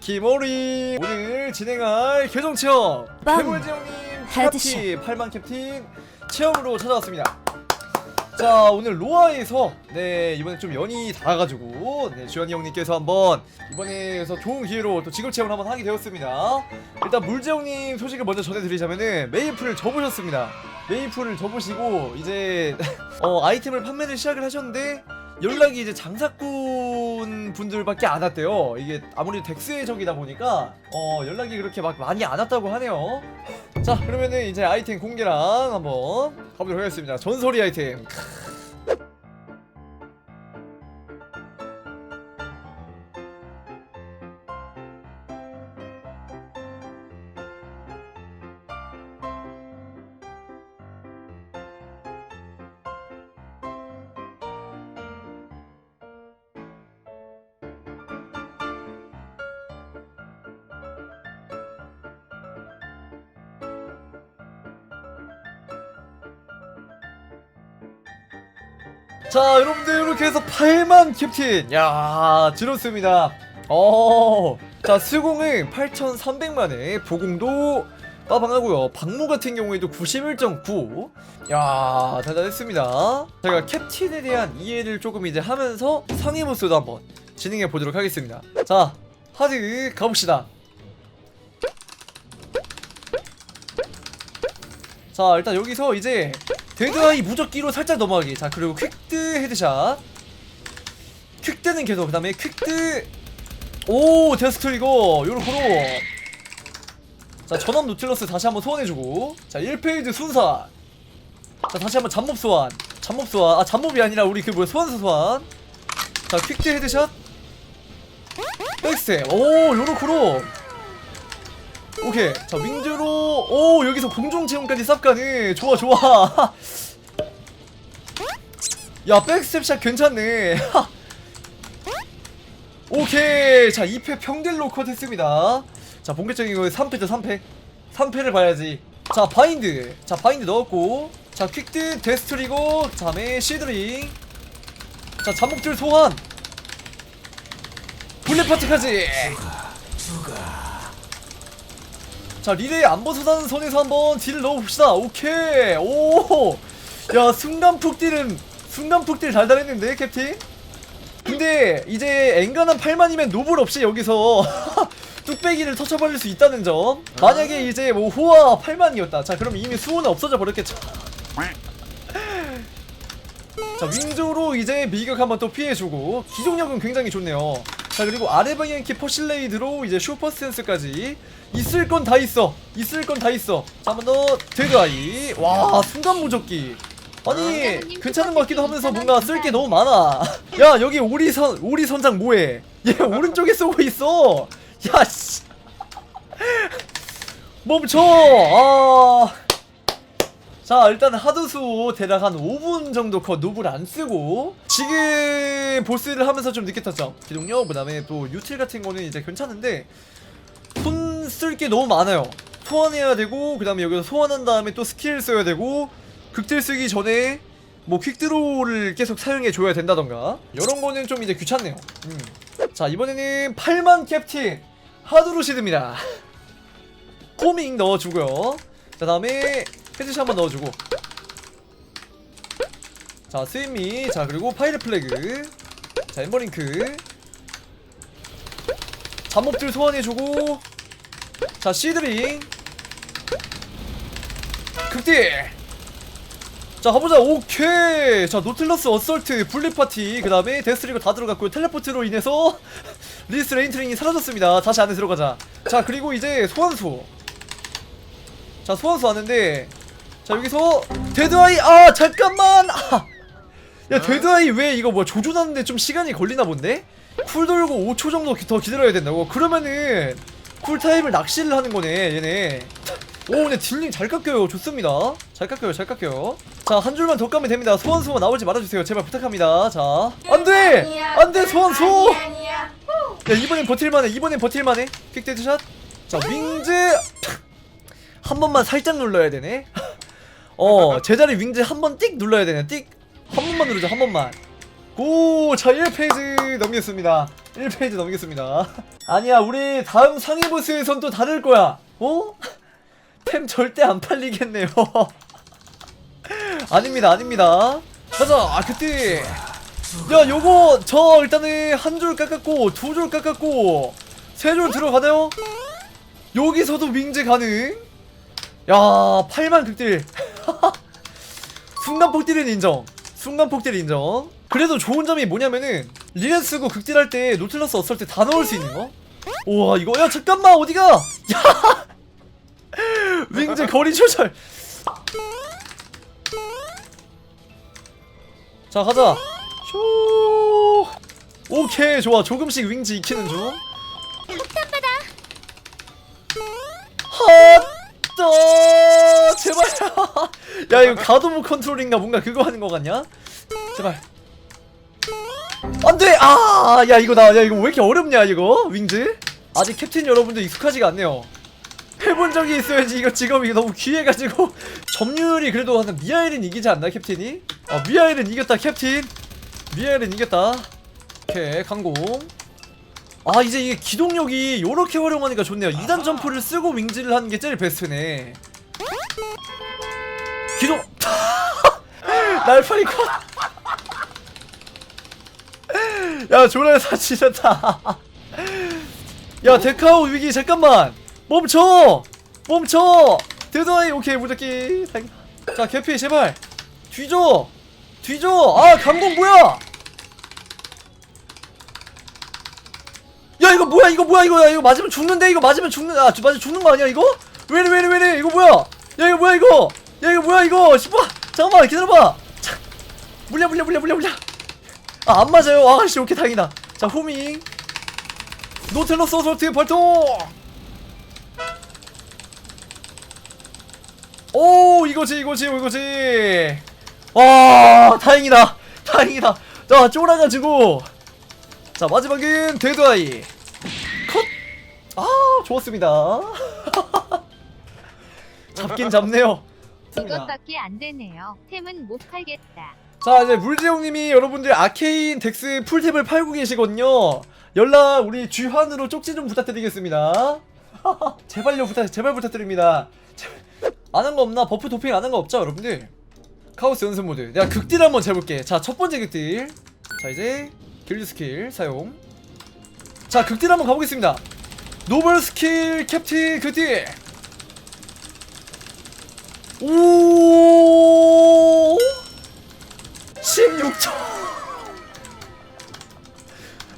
키모리. 오늘 진행할 계정 체험. 빵. 해골지 형님 헤드샷. 캡틴 8만 캡틴 체험으로 찾아왔습니다. 자 오늘 로아에서 네 이번에 좀 연이 닿아가지고 네 주현이 형님께서 한번 이번에서 좋은 기회로 또 직업 체험을 한번 하게 되었습니다. 일단 물지 형님 소식을 먼저 전해드리자면은 메이플을 접으셨습니다. 메이플을 접으시고 이제 어 아이템을 판매를 시작을 하셨는데 연락이 이제 장사꾼 분들밖에 안 왔대요. 이게 아무래도 덱스의 적이다 보니까 어 연락이 그렇게 막 많이 안 왔다고 하네요. 자 그러면은 이제 아이템 공개랑 한번 가보도록 하겠습니다. 전설이 아이템. 자 여러분들 이렇게 해서 8만 캡틴. 야 지렸습니다. 어자 수공은 8,300만에 보공도 빠방하고요. 방무 같은 경우에도 91.9야 대단했습니다. 제가 캡틴에 대한 이해를 조금 이제 하면서 상위 모스도 한번 진행해 보도록 하겠습니다. 자 하드 가봅시다. 자 일단 여기서 이제 데드아이 무적기로 살짝 넘어가기. 자 그리고 퀵드 헤드샷. 퀵드는 계속 그 다음에 퀵드 오 데스트 이거 요렇게로. 자 전업 노틸러스 다시 한번 소환해주고. 자 1페이지 순사 자 다시 한번 잡몹 소환. 잡몹 소환. 아 잡몹이 아니라 우리 그 뭐야 소환사 소환. 자 퀵드 헤드샷. 백스텝 오 요렇게로 오케이. 자 윙즈로. 오 여기서 공중 체험까지 쌉가네. 좋아 좋아. 야 백스텝샷 괜찮네. 오케이. 자 2패 평딜로 컷했습니다. 자 본격적인 거 3패죠 3패. 3패를 봐야지. 자 바인드. 자 바인드 넣었고. 자 퀵드 데스트리고 그 다음에 시드링. 자 잠목줄 소환. 블랙파트까지 자 리레이 안 벗어나는 선에서 한번 딜을 넣어봅시다. 오케이. 오야 순간 푹딜은 순간 푹딜 달달했는데 캡틴? 근데 이제 엔간한 8만이면 노블 없이 여기서 뚝배기를 터쳐버릴 수 있다는 점. 만약에 이제 뭐 호화 8만이었다. 자 그럼 이미 수호는 없어져 버렸겠죠. 자 윙조로 이제 밀격 한번 또 피해주고 기동력은 굉장히 좋네요 자 그리고 아래 방향 키퍼 실레이드로 이제 슈퍼 센스까지. 있을 건 다 있어. 있을 건 다 있어. 자 한 번 더 데드아이. 와 순간 무적기. 아니 괜찮은 것 같기도 하면서 뭔가 쓸 게 너무 많아. 야 여기 오리선 오리선장 뭐해? 얘 오른쪽에 쏘고 있어. 야씨. 멈춰. 아 자 일단 하드수 대략 한 5분 정도 컷 노블 안 쓰고 지금 보스를 하면서 좀 느꼈었죠. 기동력 그 다음에 또 유틸 같은 거는 이제 괜찮은데 손 쓸 게 너무 많아요. 소환해야 되고 그 다음에 여기서 소환한 다음에 또 스킬 써야 되고 극딜 쓰기 전에 뭐 퀵드로우를 계속 사용해 줘야 된다던가. 이런 거는 좀 이제 귀찮네요. 음. 자 이번에는 8만 캡틴 하드루시드입니다. 코밍 넣어주고요. 자 다음에 헤드샷 한번 넣어주고. 자 스윗미. 자 그리고 파이르 플래그. 자 엠버링크. 잠목들 소환해주고. 자 시드링. 극딜. 자 가보자. 오케이. 자 노틸러스 어설트 분리파티. 그 다음에 데스트리고 다 들어갔고요 텔레포트로 인해서 리스 레인트링이 사라졌습니다. 다시 안에 들어가자. 자 그리고 이제 소환수. 자 소환수 왔는데 자 여기서 데드아이 아 잠깐만! 아. 야 데드아이 왜 이거 뭐 조준하는데 좀 시간이 걸리나 본데? 쿨 돌고 5초 정도 기- 더 기다려야 된다고? 그러면은 쿨타임을 낚시를 하는 거네 얘네. 오 근데 딜링 잘 깎여요. 좋습니다. 잘 깎여요 잘 깎여요. 자 한 줄만 더 까면 됩니다. 소환수가 나오지 말아주세요. 제발 부탁합니다. 자 안돼! 안돼 소환수 야 이번엔 버틸만해 이번엔 버틸만해. 퀵데드샷. 자 윙즈! 한 번만 살짝 눌러야 되네 어 제자리 윙즈 한 번 띡 눌러야 되네 띡. 한 번만 누르자 한 번만. 오자 1페이지 넘겼습니다. 1페이지 넘기겠습니다. 아니야 우리 다음 상위 보스에선 또 다를 거야. 어? 템 절대 안 팔리겠네요. 아닙니다 아닙니다. 가자. 아 그때. 야 요거 저 일단은 한 줄 깎았고 두 줄 깎았고 세 줄 들어가나요? 여기서도 윙즈 가능? 야 8만 극딜 순간 폭딜은 인정. 순간 폭딜 인정. 그래도 좋은 점이 뭐냐면은 리렌 쓰고 극딜할 때 노틀러스 없을 때 다 넣을 수 있는 거. 우와 이거 야 잠깐만 어디가? 야! 윙즈 거리 조절. 자 가자. 쇼 오케이 좋아. 조금씩 윙즈 익히는 중 야 이거 가도무 컨트롤인가 뭔가 그거 하는 거 같냐? 제발. 안돼! 아 야 이거 나 야 이거 왜 이렇게 어렵냐 이거? 윙즈? 아직 캡틴 여러분들 익숙하지가 않네요. 해본 적이 있어야지 이거 직업이 너무 귀해가지고. 점유율이 그래도 한 미하일은 이기지 않나 캡틴이? 아 미하일은 이겼다 캡틴. 미하일은 이겼다. 오케이 강공. 아 이제 이게 기동력이 요렇게 활용하니까 좋네요. 2단 점프를 쓰고 윙즈를 하는 게 제일 베스트네 기동 날파리 컷 야 조랄사 지렸다. 야 데카오 위기 잠깐만. 멈춰! 멈춰! 데드아이 오케이 무적기. 자 개피 제발. 뒤져! 뒤져! 아 감공 뭐야? 야 이거 뭐야? 이거 뭐야? 이거 야 이거 맞으면 죽는데? 이거 맞으면 죽는 아 맞으면 죽는 거 아니야 이거? 왜래 왜래 왜래? 이거 뭐야? 야 이거 뭐야 이거 야 이거 뭐야 이거? 씨발 잠깐만 기다려봐. 자, 물려 물려 물려 물려 물려. 아 안 맞아요. 아씨 오케이 다행이다. 자 호밍. 노텔러스 어설트 발동 오 이거지 이거지 이거지. 와 다행이다. 다행이다. 자 쫄아가지고. 자 마지막은 데드아이. 컷아 좋았습니다. 잡긴 잡네요 이것밖에 안 되네요. 템은 못 팔겠다. 자 이제 물지용님이 여러분들 아케인 덱스 풀탭을 팔고 계시거든요. 연락 우리 쥐환으로 쪽지 좀 부탁드리겠습니다. 제발요 부탁 제발 부탁드립니다. 안한거 없나? 버프 도핑 안한거 없죠 여러분들? 카오스 연습 모드. 내가 극딜 한번 재볼게. 자 첫 번째 극딜. 자 이제 길드 스킬 사용. 자 극딜 한번 가보겠습니다. 노블 스킬 캡틴 극딜 오! 16초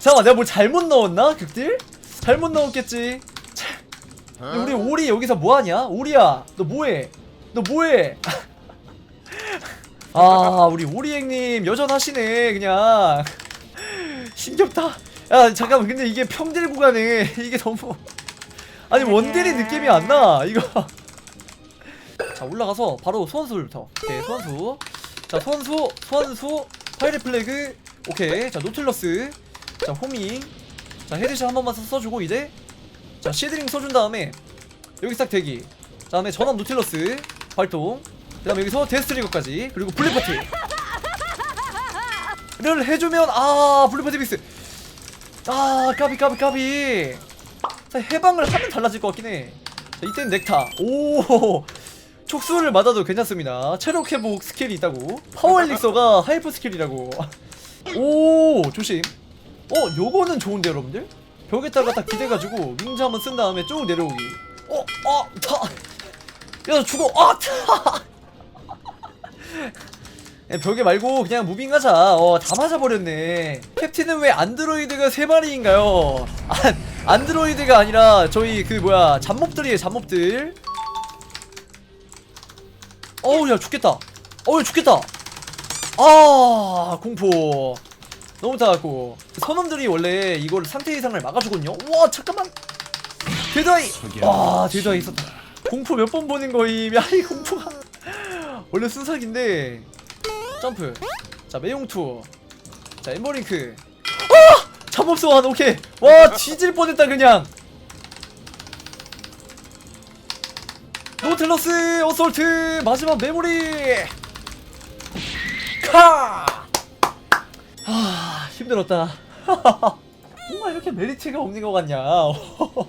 잠깐만 내가 뭘 잘못 넣었나? 극딜? 잘못 넣었겠지. 우리 오리 여기서 뭐하냐? 오리야 너 뭐해? 너 뭐해? 아 우리 오리행님 여전하시네 그냥. 힘겹다. 야 잠깐만 근데 이게 평딜 구간에 이게 너무. 아니 원딜이 느낌이 안 나 이거 자 올라가서 바로 소환수부터. 오케이 소환수. 자 소환수 소환수 파이레 플래그. 오케이. 자 노틀러스. 자 호밍. 자 헤드샷 한 번만 써- 써주고 이제. 자 시드링 써준 다음에 여기 싹 대기. 그 다음에 전원 노틸러스. 발동. 그 다음에 여기서 데스트리거까지. 그리고 블랙파티. 를 해주면 아 블랙파티 믹스. 아 까비 까비 까비. 자, 해방을 하면 달라질 것 같긴 해. 자, 이때는 넥타. 오 촉수를 맞아도 괜찮습니다 체력 회복 스킬이 있다고 파워 엘릭서가 하이퍼 스킬이라고 오 조심 어 요거는 좋은데 여러분들 벽에다가 딱 기대가지고 윙즈 한번 쓴 다음에 쭉 내려오기 어? 어? 타! 야나 죽어! 아! 타! 야, 벽에 말고 그냥 무빙 하자 어다 맞아버렸네 캡틴은 왜 안드로이드가 세마리인가요 안, 안드로이드가 아니라 저희 그 뭐야 잡몹들이에요 잡몹들 어우 야 죽겠다. 어우 죽겠다. 아 공포. 너무 타갖고. 선원들이 원래 이걸 상태 이상을 막아주거든요. 와 잠깐만. 데드아이 와 데드아이 있었다. 공포 몇 번 보는 거임. 야이 공포가. 원래 순삭인데. 점프. 자 매용투. 자 엠버링크. 아! 잠없어 오케이. 와 뒤질 뻔했다 그냥 노틀러스 어솔트 마지막 메모리 카! 아 힘들었다 뭔가 이렇게 메리트가 없는 것 같냐 어,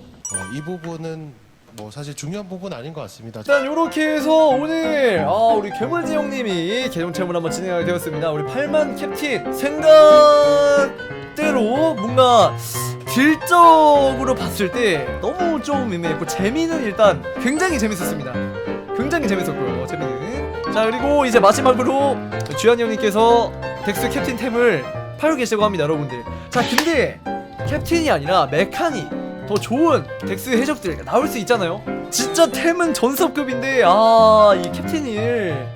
이 부분은 뭐 사실 중요한 부분 아닌 것 같습니다. 일단 요렇게 해서 오늘 아 우리 괴물지 형님이 계정 체험을 한번 진행하게 되었습니다 우리 8만 캡틴 생각대로 뭔가 딜적으로 봤을 때 너무 좀 애매했고 재미는 일단 굉장히 재밌었습니다. 굉장히 재밌었고요 재미는. 자 그리고 이제 마지막으로 주한이 형님께서 덱스 캡틴 템을 팔고 계시다고 합니다 여러분들. 자 근데 캡틴이 아니라 메카니 더 좋은 덱스 해적들 나올 수 있잖아요. 진짜 템은 전섭급인데 아 이 캡틴을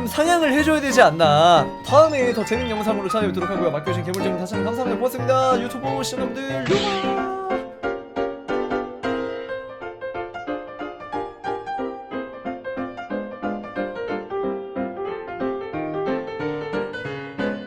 좀 상향을 해줘야 되지 않나. 다음에 더 재밌는 영상으로 찾아뵙도록 하고요. 맡겨주신 개물장님 다시 한번 감사합니다. 고맙습니다. 유튜브 시청자분들 요만